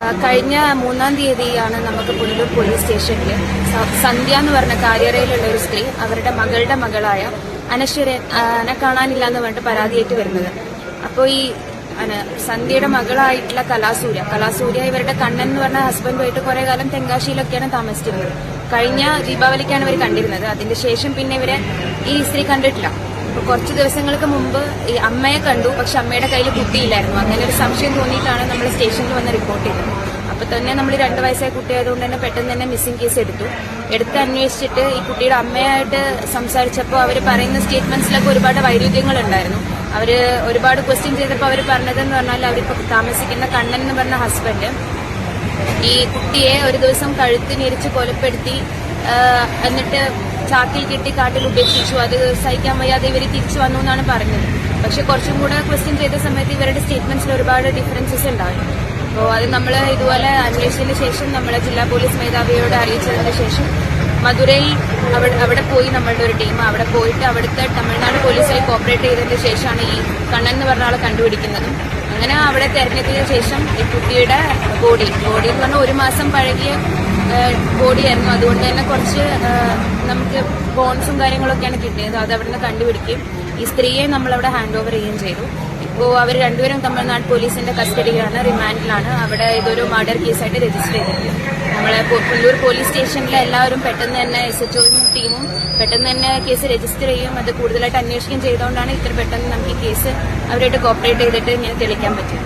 കഴിഞ്ഞ മൂന്നാം തീയതിയാണ് നമുക്ക് പുനലൂർ പോലീസ് സ്റ്റേഷനിൽ സന്ധ്യ എന്ന് പറഞ്ഞ കാര്യറയിലുള്ള ഒരു സ്ത്രീ അവരുടെ മകളുടെ മകളായ അനശ്വരനെ കാണാനില്ല എന്ന് പറഞ്ഞിട്ട് പരാതിയായിട്ട് വരുന്നത്. അപ്പോൾ ഈ സന്ധ്യയുടെ മകളായിട്ടുള്ള കലാസൂര്യ കലാസൂര്യ ഇവരുടെ കണ്ണൻ എന്ന് പറഞ്ഞ ഹസ്ബൻഡുമായിട്ട് കുറെ കാലം തെങ്കാശിയിലൊക്കെയാണ് താമസിച്ചിരുന്നത്. കഴിഞ്ഞ ദീപാവലിക്കാണ് ഇവർ കണ്ടിരുന്നത്. അതിന്റെ ശേഷം പിന്നെ ഇവരെ ഈ സ്ത്രീ കണ്ടിട്ടില്ല. കുറച്ച് ദിവസങ്ങൾക്ക് മുമ്പ് ഈ അമ്മയെ കണ്ടു പക്ഷെ അമ്മയുടെ കയ്യിൽ കുട്ടിയില്ലായിരുന്നു. അങ്ങനെ ഒരു സംശയം തോന്നിയിട്ടാണ് നമ്മൾ സ്റ്റേഷനിൽ വന്ന് റിപ്പോർട്ട് ചെയ്തത്. അപ്പൊ തന്നെ നമ്മൾ രണ്ട് വയസ്സായ കുട്ടിയായതുകൊണ്ട് തന്നെ പെട്ടെന്ന് തന്നെ മിസ്സിംഗ് കേസ് എടുത്തു. എടുത്ത് അന്വേഷിച്ചിട്ട് ഈ കുട്ടിയുടെ അമ്മയായിട്ട് സംസാരിച്ചപ്പോൾ അവർ പറയുന്ന സ്റ്റേറ്റ്മെന്റ്സിലൊക്കെ ഒരുപാട് വൈരുദ്ധ്യങ്ങൾ ഉണ്ടായിരുന്നു. അവർ ഒരുപാട് ക്വസ്റ്റ്യൻ ചെയ്തപ്പോൾ അവർ പറഞ്ഞതെന്ന് പറഞ്ഞാൽ അവരിപ്പോ താമസിക്കുന്ന കണ്ണൻ എന്ന് പറഞ്ഞ ഹസ്ബൻഡ് ഈ കുട്ടിയെ ഒരു ദിവസം കഴുത്ത് ഞെരിച്ച് കൊലപ്പെടുത്തി എന്നിട്ട് ചാക്കിൽ കെട്ടി കാട്ടിൽ ഉപേക്ഷിച്ചു. അത് സഹിക്കാൻ വയ്യാതെ ഇവർ തിരിച്ചു വന്നു എന്നാണ് പറഞ്ഞത്. പക്ഷെ കുറച്ചും കൂടെ ക്വസ്റ്റ്യൻ ചെയ്ത സമയത്ത് ഇവരുടെ സ്റ്റേറ്റ്മെന്റ്സിൽ ഒരുപാട് ഡിഫറൻസസ് ഉണ്ടായി. അപ്പോൾ അത് നമ്മൾ ഇതുപോലെ അന്വേഷിച്ചതിന് ശേഷം നമ്മളെ ജില്ലാ പോലീസ് മേധാവിയോട് അറിയിച്ചതിന് ശേഷം മധുരയിൽ അവിടെ അവിടെ പോയി നമ്മളുടെ ഒരു ടീം. അവിടെ പോയിട്ട് അവിടുത്തെ തമിഴ്നാട് പോലീസായി കോപ്പറേറ്റ് ചെയ്തതിന് ശേഷമാണ് ഈ കണ്ണൻ എന്ന് പറഞ്ഞ ആളെ കണ്ടുപിടിക്കുന്നത്. അങ്ങനെ അവിടെ തെരഞ്ഞെടുത്തതിന് ശേഷം ഈ കുട്ടിയുടെ ബോഡി ബോഡി എന്ന് പറഞ്ഞാൽ ഒരു മാസം പഴകിയ ബോഡിയായിരുന്നു അതുകൊണ്ട് തന്നെ കുറച്ച് നമുക്ക് ബോൺസും കാര്യങ്ങളൊക്കെയാണ് കിട്ടിയത്. അത് അവിടെ നിന്ന് കണ്ടുപിടിക്കുകയും ഈ സ്ത്രീയെ നമ്മളവിടെ ഹാൻഡ് ഓവർ ചെയ്യുകയും ചെയ്തു. ഇപ്പോൾ അവർ രണ്ടുപേരും തമിഴ്നാട് പോലീസിന്റെ കസ്റ്റഡിയിലാണ് റിമാൻഡിലാണ്. അവിടെ ഇതൊരു മർഡർ കേസായിട്ട് രജിസ്റ്റർ ചെയ്തിട്ടുണ്ട്. നമ്മളെ പുല്ലൂർ പോലീസ് സ്റ്റേഷനിലെ എല്ലാവരും പെട്ടെന്ന് തന്നെ എസ് എച്ച് ഒയും ടീമും പെട്ടെന്ന് തന്നെ കേസ് രജിസ്റ്റർ ചെയ്യും അത് കൂടുതലായിട്ട് അന്വേഷിക്കുകയും ചെയ്തുകൊണ്ടാണ് ഇത്ര പെട്ടെന്ന് നമുക്ക് ഈ കേസ് അവരായിട്ട് കോപ്പറേറ്റ് ചെയ്തിട്ട് ഇങ്ങനെ തെളിയിക്കാൻ പറ്റും